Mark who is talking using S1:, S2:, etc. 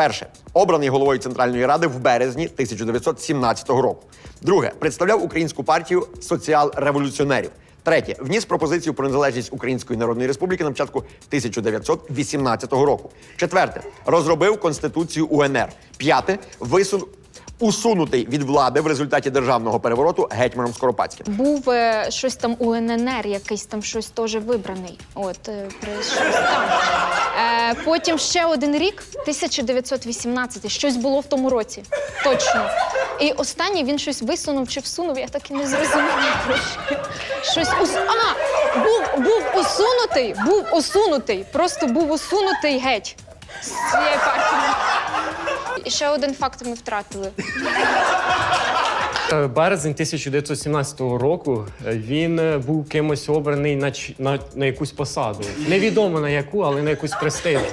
S1: Перше. Обраний головою Центральної Ради в березні 1917 року. Друге. Представляв українську партію соціал-революціонерів. Третє. Вніс пропозицію про незалежність Української Народної Республіки на початку 1918 року. Четверте. Розробив Конституцію УНР. П'яте. Висун... Усунутий від влади в результаті державного перевороту гетьманом Скоропадським.
S2: Був е, щось там УННР, якийсь там щось теж вибраний. От, е, при щось там. Потім ще один рік, 1918, щось було в тому році. Точно. І останнє він щось висунув чи всунув, я так і не зрозуміла. Щось ус... А! Був, був усунутий, був усунутий. Просто був усунутий геть з цієї партії. І ще один факт ми втратили.
S3: Е, Березень 1917 року е, він е, був кимось обраний на, ч- на, на якусь посаду. Невідомо на яку, але на якусь престижну.